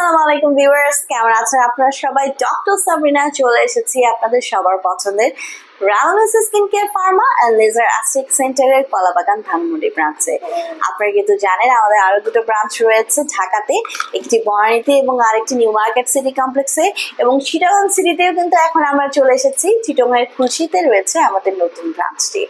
আসসালামু আলাইকুম ভিউয়ার্স, কেমন আছেন আপনারা সবাই? ডক্টর সাবরিনা, চলে এসেছি আপনাদের সবার পছন্দের রাউনেস skin care pharma and laser সেন্টারের কলাবাগান ধানমন্ডি ব্রাঞ্চে আপনারা কিন্তু জানেন, আমাদের আরও দুটো ব্রাঞ্চ রয়েছে ঢাকাতে, একটি বনানীতে এবং আরেকটি নিউ মার্কেট সিটি কমপ্লেক্সে এবং সিটিতেও কিন্তু এখন আমরা চলে এসেছি। চিটংয়ের খুলশিতে রয়েছে আমাদের নতুন ব্রাঞ্চটি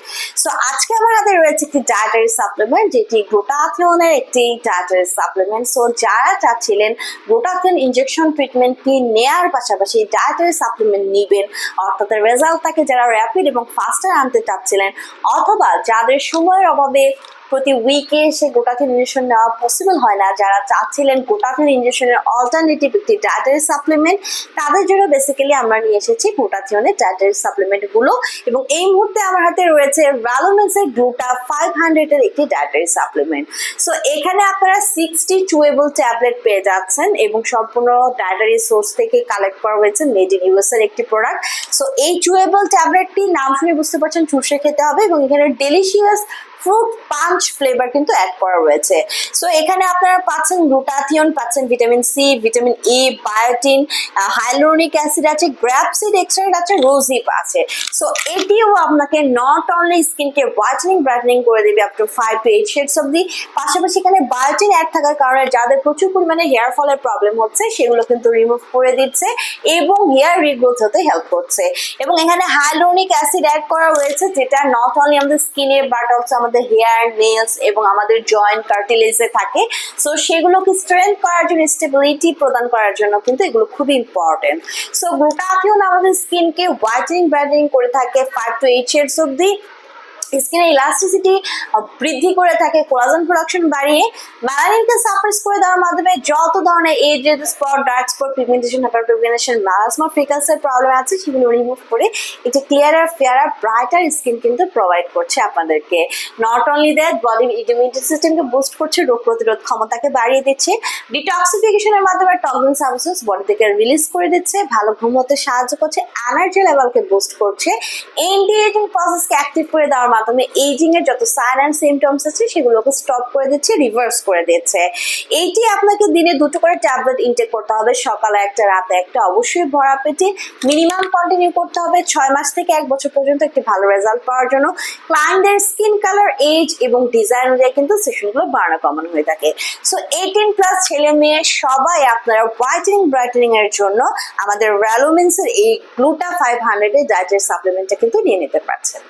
সো আজকে আমার হাতে রয়েছে একটি ডায়েটারি সাপ্লিমেন্ট যেটি গ্লুটাথিয়নের একটি ডায়েটারি সাপ্লিমেন্ট সো যারা চাচ্ছিলেন গ্লুটাথিয়ন ইনজেকশন ট্রিটমেন্টটি নেয়ার পাশাপাশি ডায়েটারি সাপ্লিমেন্ট নিবেন। অর্থাৎ রেজাল্ট তাকে যারা র্যাপিড এবং ফাস্টার আনতে চাচ্ছিলেন, অথবা যাদের সময়ের অভাবে প্রতি উইকে এসে গোটাথিন ইঞ্জেকশন নেওয়া পসিবল হয় না। যারা চাচ্ছিলেন গোটাথিন ইঞ্জেকশনের অল্টারনেটিভ একটি ডায়েটারি সাপ্লিমেন্ট তাদের জন্য বেসিক্যালি আমরা নিয়ে এসেছি গ্লুটাথিয়নের ডায়েটারি সাপ্লিমেন্টগুলো এবং এই মুহূর্তে আমার হাতে রয়েছে ভ্যালোমেন্সের গ্লুটা ফাইভ হান্ড্রেডের একটি ডায়েটারি সাপ্লিমেন্ট সো এখানে আপনারা সিক্সটি চুয়েবল ট্যাবলেট পেয়ে যাচ্ছেন এবং সম্পূর্ণ ডায়েটারি সোর্স থেকে কালেক্ট করা হয়েছে মেড ইন ইউএস এর একটি প্রোডাক্ট সো এই চুয়েবল ট্যাবলেটটি নাম শুনে বুঝতে পারছেন চুষে খেতে হবে এবং এখানে ডেলিশিয়াস ফ্রুট পাঞ্চ ফ্লেভার কিন্তু অ্যাড করা রয়েছে। সো এখানে আপনারা পাচ্ছেন গ্লুটাথিয়ন পাচ্ছেন vitamin C vitamin E biotin hyaluronic acid আছে গ্র্যাপসিড এক্সট্রাক্ট আছে রোজিপ আছে। সো এটিও আপনাকে নট অনলি স্কিনকে হোয়াইটেনিং ব্রাইটেনিং করে দেবে up to five to eight shades of the পাশাপাশি এখানে বায়োটিন অ্যাড থাকার কারণে যাদের প্রচুর পরিমাণে হেয়ার ফলের প্রবলেম হচ্ছে, সেগুলো কিন্তু রিমুভ করে দিচ্ছে এবং হেয়ার রিগ্রোথ হতে হেল্প করছে। এবং এখানে হাইলোনিক অ্যাসিড অ্যাড করা হয়েছে, যেটা নট অনলি আমাদের স্কিনে বাট অলসো আমাদের হেয়ার নেলস এবং আমাদের জয়েন্ট কার্টিলেজে থাকে। সো সেগুলোকে স্ট্রেংথ করার জন্য স্টেবিলিটি প্রদান করার জন্য কিন্তু এগুলো খুবই ইম্পর্টেন্ট সো গ্লুটাথিওন আমাদের স্কিনকে হোয়াইটেনিং ব্রাইটেনিং করে থাকে ফাইভ টু এইট শেডস অব্দি স্কিনের ইলাস্টিসিটি বৃদ্ধি করে থাকে কোলাজেন প্রোডাকশন বাড়িয়ে ম্যালানিনকে সাপ্রেস করে দেওয়ার মাধ্যমে যত ধরনের age spot dark spot pigmentation hyperpigmentation melasma ফিকাসের problem আছে, সেগুলো রিমুভ করে একটি ক্লিয়ারার ফেয়ারার ব্রাইটার স্কিন কিন্তু প্রোভাইড করছে আপনাদেরকে। নট অনলি দ্যাট বডির ইমিউনিটি সিস্টেমকে বুস্ট করছে, রোগ প্রতিরোধ ক্ষমতাকে বাড়িয়ে দিচ্ছে ডিটক্সিফিকেশনের মাধ্যমে টক্সিন সাবস্টেন্স বডি থেকে রিলিজ করে দিচ্ছে, ভালো ঘুম হতে সাহায্য করছে এনার্জি লেভেলকে বুস্ট করছে এন্টি এজিং প্রসেসকে অ্যাক্টিভ করে দেওয়ার মাধ্যমে এজিং এর যত সাইন অ্যান্ড সিমটমস আছে, সেগুলোকে স্টপ করে দিচ্ছে রিভার্স করে দিচ্ছে। এইটি আপনাকে দিনে দুটো করে ট্যাবলেট ইনটেক করতে হবে, সকালে একটা, রাতে একটা। অবশ্যই ভরা পেটে মিনিমাম কন্টিনিউ করতে হবে, ছয় মাস থেকে এক বছর পর্যন্ত একটি ভালো রেজাল্ট পাওয়ার জন্য। ক্লায়েন্টদের স্কিন কালার এজ এবং ডিজাইন অনুযায়ী কিন্তু সেশনগুলো বাড়ানো কমানো হয়ে থাকে। সো এইটিন প্লাস ছেলে মেয়ে সবাই আপনারা হোয়াইটেনিং ব্রাইটেনিং এর জন্য আমাদের র্যালোমিন্সের এই গ্লুটা ফাইভ হান্ড্রেডের ডায়েটের সাপ্লিমেন্টটা কিন্তু নিয়ে নিতে পারছেন।